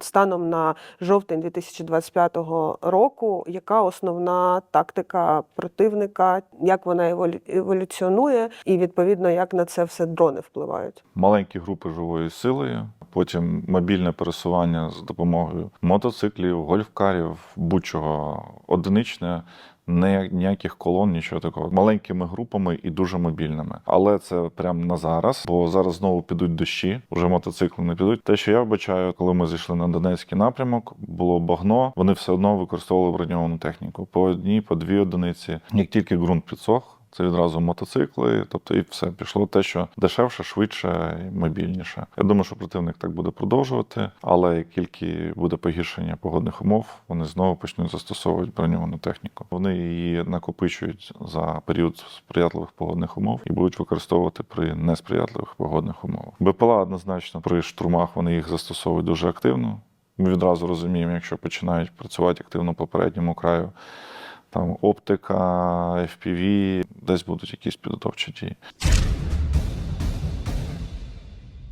Станом на жовтень 2025 року, яка основна тактика противника, як вона еволю- еволюціонує, і відповідно як на це все дрони впливають. маленькі групи живої сили, потім мобільне пересування з допомогою мотоциклів, гольфкарів, будь-чого одиничне. Не ніяких колон, нічого такого. Маленькими групами і дуже мобільними. Але це прямо на зараз, бо зараз знову підуть дощі, вже мотоцикли не підуть. Те, що я вбачаю, коли ми зійшли на Донецький напрямок, було багно. Вони все одно використовували броньовану техніку по одній, по дві одиниці. Як тільки ґрунт підсох, це відразу мотоцикли, тобто і все пішло те, що дешевше, швидше і мобільніше. Я думаю, що противник так буде продовжувати, але як тільки буде погіршення погодних умов, вони знову почнуть застосовувати броньовану техніку. Вони її накопичують за період сприятливих погодних умов і будуть використовувати при несприятливих погодних умовах. БПЛА однозначно при штурмах вони їх застосовують дуже активно. Ми відразу розуміємо, якщо починають працювати активно по передньому краю, там оптика, FPV, десь будуть якісь підготовчі дії.